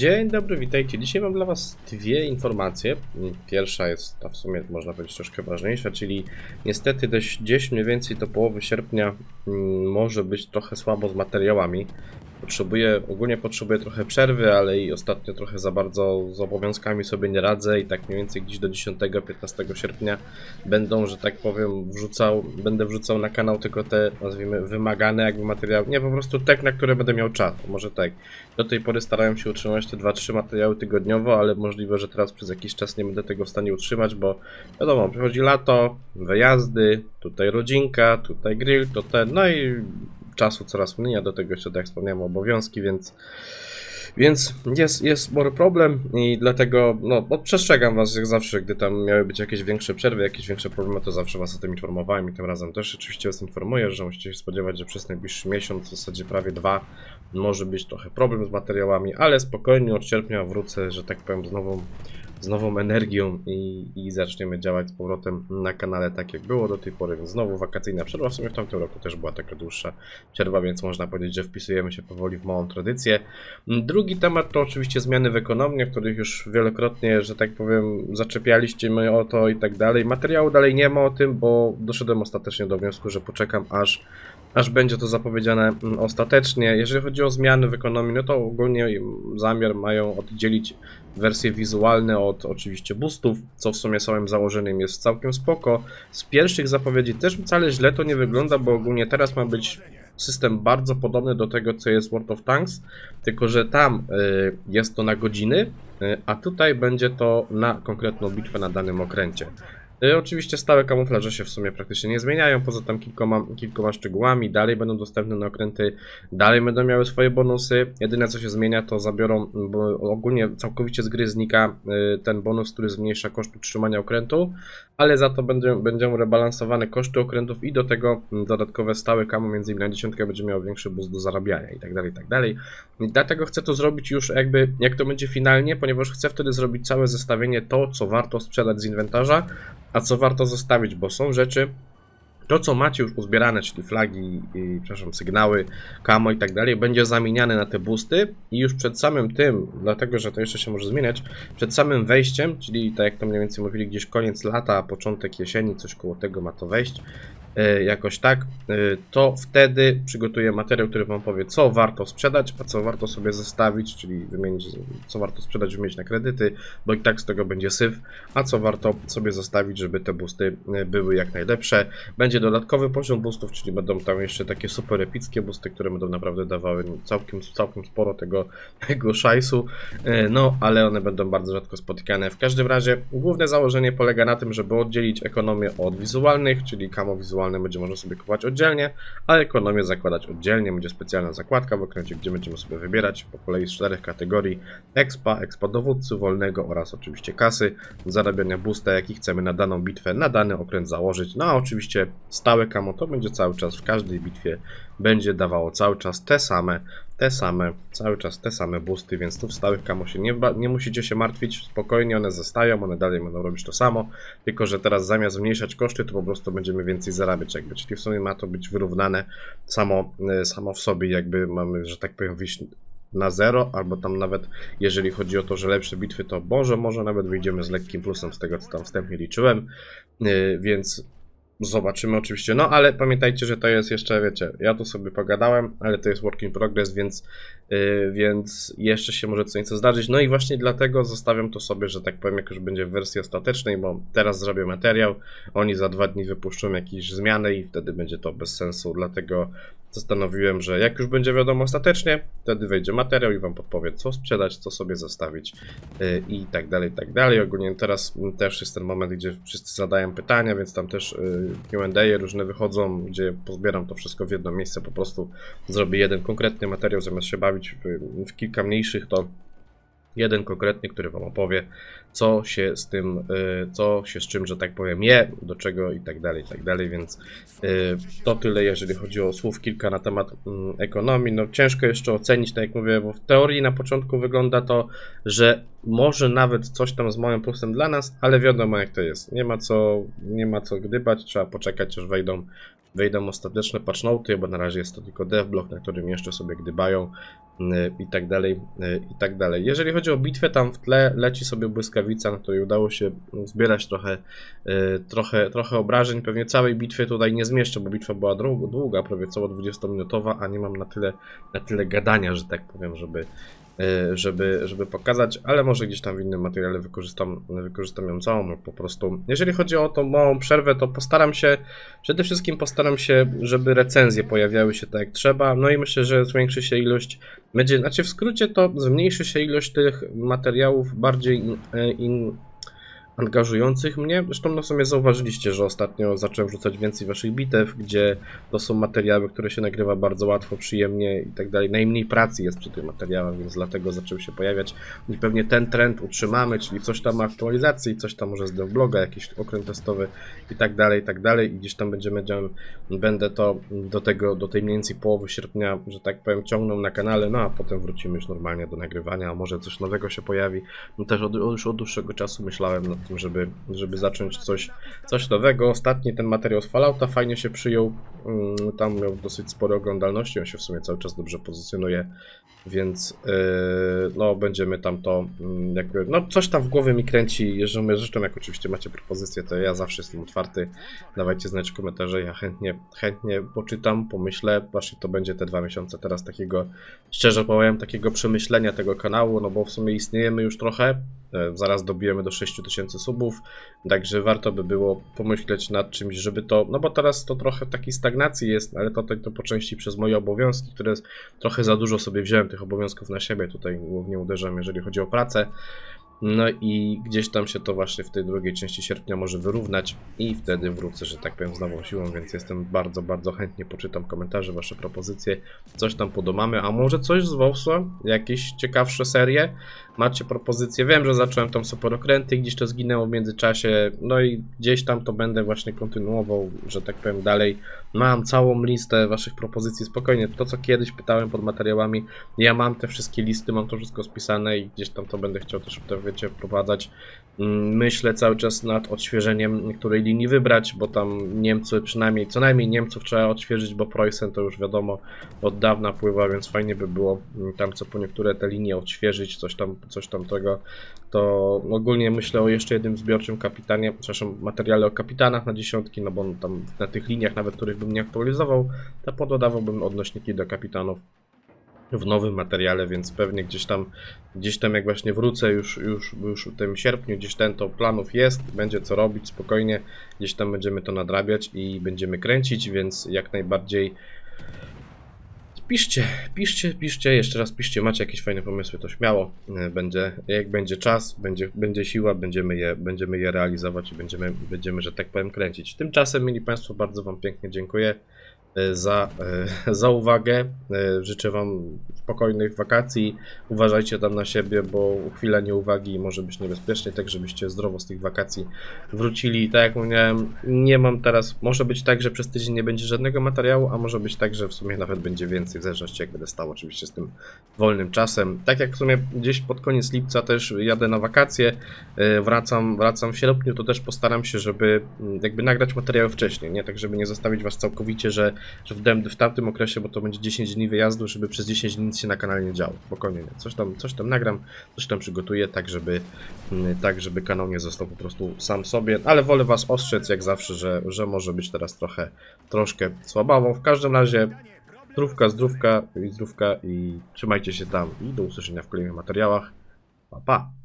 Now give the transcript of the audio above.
Dzień dobry, witajcie. Dzisiaj mam dla Was dwie informacje. Pierwsza jest ta w sumie, można powiedzieć, troszkę ważniejsza, czyli niestety gdzieś mniej więcej do połowy sierpnia mm, może być trochę słabo z materiałami. Potrzebuję, ogólnie potrzebuję trochę przerwy, ale i ostatnio trochę za bardzo z obowiązkami sobie nie radzę i tak mniej więcej gdzieś do 10-15 sierpnia będą, że tak powiem, wrzucał, będę wrzucał na kanał tylko te, nazwijmy, wymagane jakby materiały, nie, po prostu te, na które będę miał czas, może tak. Do tej pory starałem się utrzymać te 2-3 materiały tygodniowo, ale możliwe, że teraz przez jakiś czas nie będę tego w stanie utrzymać, bo wiadomo, przychodzi lato, wyjazdy, tutaj rodzinka, tutaj grill, to ten, no i czasu coraz mniej, a do tego jeszcze, tak jak wspomniałem, obowiązki, więc więc jest, jest spory problem i dlatego no, no, przestrzegam was jak zawsze, gdy tam miały być jakieś większe przerwy, jakieś większe problemy, to zawsze was o tym informowałem i tym razem też. Oczywiście was informuję, że musicie się spodziewać, że przez najbliższy miesiąc, w zasadzie prawie dwa, może być trochę problem z materiałami, ale spokojnie od sierpnia wrócę, że tak powiem, z nową, z nową energią i, i zaczniemy działać z powrotem na kanale tak jak było do tej pory, więc znowu wakacyjna przerwa, w sumie w tamtym roku też była taka dłuższa przerwa, więc można powiedzieć, że wpisujemy się powoli w małą tradycję. Drugi temat to oczywiście zmiany w ekonomii, w których już wielokrotnie, że tak powiem, zaczepialiście mnie o to i tak dalej. Materiału dalej nie ma o tym, bo doszedłem ostatecznie do wniosku, że poczekam aż, aż będzie to zapowiedziane mm, ostatecznie. Jeżeli chodzi o zmiany w ekonomii, no to ogólnie zamiar mają oddzielić wersje wizualne od oczywiście boostów, co w sumie samym założeniem jest całkiem spoko. Z pierwszych zapowiedzi też wcale źle to nie wygląda, bo ogólnie teraz ma być system bardzo podobny do tego, co jest World of Tanks, tylko że tam y, jest to na godziny, y, a tutaj będzie to na konkretną bitwę na danym okręcie. Y, Oczywiście stałe kamuflaże się w sumie praktycznie nie zmieniają, poza tam kilkoma, kilkoma szczegółami, dalej będą dostępne na okręty, dalej będą miały swoje bonusy. Jedyne co się zmienia to zabiorą, bo ogólnie całkowicie z gry znika y, ten bonus, który zmniejsza koszt utrzymania okrętu, ale za to będą, będą rebalansowane koszty okrętów i do tego mm, dodatkowe stałe kamo, między innymi na dziesiątkę będzie miało większy boost do zarabiania i tak dalej, i tak dalej. Dlatego chcę to zrobić już jakby, jak to będzie finalnie, ponieważ chcę wtedy zrobić całe zestawienie to, co warto sprzedać z inwentarza, a co warto zostawić, bo są rzeczy, to co macie już uzbierane, czyli flagi, i, przepraszam, sygnały, kamo i tak dalej, będzie zamieniane na te boosty i już przed samym tym, dlatego że to jeszcze się może zmieniać, przed samym wejściem, czyli tak jak to mniej więcej mówili, gdzieś koniec lata, początek jesieni, coś koło tego ma to wejść, e, jakoś tak, e, to wtedy przygotuję materiał, który Wam powie, co warto sprzedać, a co warto sobie zostawić, czyli wymienić, co warto sprzedać, wymienić na kredyty, bo i tak z tego będzie syf, a co warto sobie zostawić, żeby te boosty e, były jak najlepsze. Będzie dodatkowy poziom boostów, czyli będą tam jeszcze takie super epickie boosty, które będą naprawdę dawały całkiem, całkiem sporo tego, tego szajsu, E, no ale one będą bardzo rzadko spotykane. W każdym razie główne założenie polega na tym, żeby oddzielić ekonomię od wizualnych, czyli kamo wizualne będzie można sobie kupować oddzielnie, a ekonomię zakładać oddzielnie. Będzie specjalna zakładka w okręcie, gdzie będziemy sobie wybierać po kolei z czterech kategorii expa, expa dowódcy, wolnego oraz oczywiście kasy, zarabiania boosta, jaki chcemy na daną bitwę, na dany okręt założyć. No a oczywiście stałe kamo to będzie cały czas w każdej bitwie będzie dawało cały czas te same, te same, cały czas te same boosty, więc tu w stałych kamo się nie, nie musicie się martwić, spokojnie one zostają, one dalej będą robić to samo, tylko że teraz zamiast zmniejszać koszty, to po prostu będziemy więcej zarabiać jakby, czyli w sumie ma to być wyrównane samo, e, samo w sobie, jakby mamy, że tak powiem, wyjść na zero, albo tam nawet jeżeli chodzi o to, że lepsze bitwy, to może, może nawet wyjdziemy z lekkim plusem z tego, co tam wstępnie liczyłem, Yy, więc zobaczymy oczywiście, no ale pamiętajcie, że to jest jeszcze, wiecie, ja tu sobie pogadałem, ale to jest work in progress, więc, więc jeszcze się może co nieco zdarzyć, no i właśnie dlatego zostawiam to sobie, że tak powiem, jak już będzie w wersji ostatecznej, bo teraz zrobię materiał, oni za dwa dni wypuszczą jakieś zmiany i wtedy będzie to bez sensu, dlatego zastanowiłem, że jak już będzie wiadomo ostatecznie, wtedy wejdzie materiał i wam podpowie, co sprzedać, co sobie zostawić yy, i tak dalej, i tak dalej. Ogólnie teraz też jest ten moment, gdzie wszyscy zadają pytania, więc tam też yy, Q&A różne wychodzą, gdzie pozbieram to wszystko w jedno miejsce, po prostu zrobię jeden konkretny materiał, zamiast się bawić w, kilka mniejszych, to jeden konkretny, który wam opowie, co się z tym, y, co się z czym, że tak powiem, je, do czego i tak dalej, i tak dalej, więc y, to tyle, jeżeli chodzi o słów kilka na temat mm, ekonomii. No ciężko jeszcze ocenić, tak jak mówię, bo w teorii na początku wygląda to, że może nawet coś tam z małym plusem dla nas, ale wiadomo jak to jest. Nie ma co, nie ma co gdybać, trzeba poczekać, aż wejdą wejdą ostateczne patchnoty, bo na razie jest to tylko devblock, na którym jeszcze sobie gdybają i tak dalej, y, i tak dalej. Jeżeli chodzi o bitwę, tam w tle leci sobie błyskawica, na której udało się zbierać trochę, y, trochę, trochę obrażeń. Pewnie całej bitwy tutaj nie zmieszczę, bo bitwa była długa, prawie około 20-minutowa, a nie mam na tyle, na tyle gadania, że tak powiem, żeby, y, żeby, żeby pokazać, ale może gdzieś tam w innym materiale wykorzystam, wykorzystam ją całą, po prostu. Jeżeli chodzi o tą małą przerwę, to postaram się, przede wszystkim postaram się, żeby recenzje pojawiały się tak jak trzeba, no i myślę, że zwiększy się ilość, będzie, znaczy w skrócie to zmniejszy się ilość tych materiałów bardziej in, in, angażujących mnie. Zresztą no w sumie zauważyliście, że ostatnio zacząłem wrzucać więcej waszych bitew, gdzie to są materiały, które się nagrywa bardzo łatwo, przyjemnie i tak dalej. Najmniej pracy jest przy tych materiałach, więc dlatego zaczęły się pojawiać. I pewnie ten trend utrzymamy, czyli coś tam aktualizacji, coś tam może z bloga, jakiś okręt testowy i tak dalej, i tak dalej. I gdzieś tam będziemy, będę to do tego, do tej mniej więcej połowy sierpnia, że tak powiem, ciągnął na kanale, no a potem wrócimy już normalnie do nagrywania, a może coś nowego się pojawi. No też od, już od dłuższego czasu myślałem nad tym, żeby, żeby zacząć coś, coś nowego. Ostatni ten materiał z Fallouta fajnie się przyjął. Mm, Tam miał dosyć spore oglądalności, on się w sumie cały czas dobrze pozycjonuje, więc yy, no będziemy tam to mm, jakby, no coś tam w głowie mi kręci, jeżeli zresztą jak oczywiście macie propozycje, to ja zawsze jestem otwarty, dawajcie znać komentarze, ja chętnie, chętnie poczytam, pomyślę, właśnie to będzie te dwa miesiące teraz takiego, szczerze powiem, takiego przemyślenia tego kanału, no bo w sumie istniejemy już trochę, Zaraz dobijemy do 6000 subów, także warto by było pomyśleć nad czymś, żeby to, no bo teraz to trochę takiej stagnacji jest, ale to, to, po części przez moje obowiązki, które trochę za dużo sobie wziąłem tych obowiązków na siebie, tutaj głównie uderzam, jeżeli chodzi o pracę. No i gdzieś tam się to właśnie w tej drugiej części sierpnia może wyrównać i wtedy wrócę, że tak powiem, z nową siłą, więc jestem bardzo, bardzo chętnie poczytam komentarze, wasze propozycje, coś tam podomamy, a może coś z Wolfsła, jakieś ciekawsze serie, macie propozycje, wiem, że zacząłem tam super okręty, gdzieś to zginęło w międzyczasie, no i gdzieś tam to będę właśnie kontynuował, że tak powiem dalej, mam całą listę waszych propozycji, spokojnie, to co kiedyś pytałem pod materiałami, ja mam te wszystkie listy, mam to wszystko spisane i gdzieś tam to będę chciał też, to wiecie, wprowadzać. Mm, Myślę cały czas nad odświeżeniem której linii wybrać, bo tam Niemcy, przynajmniej co najmniej Niemców trzeba odświeżyć, bo Preußen to już wiadomo od dawna pływa, więc fajnie by było mm, tam co po niektóre te linie odświeżyć, coś tam, coś tam tego. To ogólnie myślę o jeszcze jednym zbiorczym kapitanie, przepraszam, materiale o kapitanach na dziesiątki, no bo tam na tych liniach nawet, których bym nie aktualizował, to pododawałbym odnośniki do kapitanów w nowym materiale, więc pewnie gdzieś tam, gdzieś tam jak właśnie wrócę już, już, już w tym sierpniu, gdzieś ten to planów jest, będzie co robić spokojnie, gdzieś tam będziemy to nadrabiać i będziemy kręcić, więc jak najbardziej piszcie, piszcie, piszcie, jeszcze raz piszcie, macie jakieś fajne pomysły, to śmiało, e, będzie, jak będzie czas, będzie, będzie siła, będziemy je, będziemy je realizować i będziemy, będziemy, że tak powiem, kręcić. Tymczasem, mili Państwo, bardzo Wam pięknie dziękuję za, e, za uwagę. E, Życzę Wam spokojnych wakacji. Uważajcie tam na siebie, bo chwila nieuwagi może być niebezpiecznie, tak żebyście zdrowo z tych wakacji wrócili. Tak jak mówiłem, nie mam teraz, może być tak, że przez tydzień nie będzie żadnego materiału, a może być tak, że w sumie nawet będzie więcej, w zależności jak będę stał oczywiście z tym wolnym czasem. Tak jak w sumie gdzieś pod koniec lipca też jadę na wakacje, e, wracam, wracam w sierpniu, to też postaram się, żeby mm, jakby nagrać materiały wcześniej, nie tak, żeby nie zostawić was całkowicie, że, że w, w tamtym okresie, bo to będzie 10 dni wyjazdu, żeby przez 10 dni nic się na kanale nie działo. Spokojnie, nie. Coś tam, coś tam nagram, coś tam przygotuję, tak żeby, mm, tak żeby kanał nie został po prostu sam sobie, ale wolę was ostrzec jak zawsze, że, że może być teraz trochę, troszkę słabawą. W każdym razie zdrówka, zdrówka i zdrówka i trzymajcie się tam i do usłyszenia w kolejnych materiałach. Pa, pa!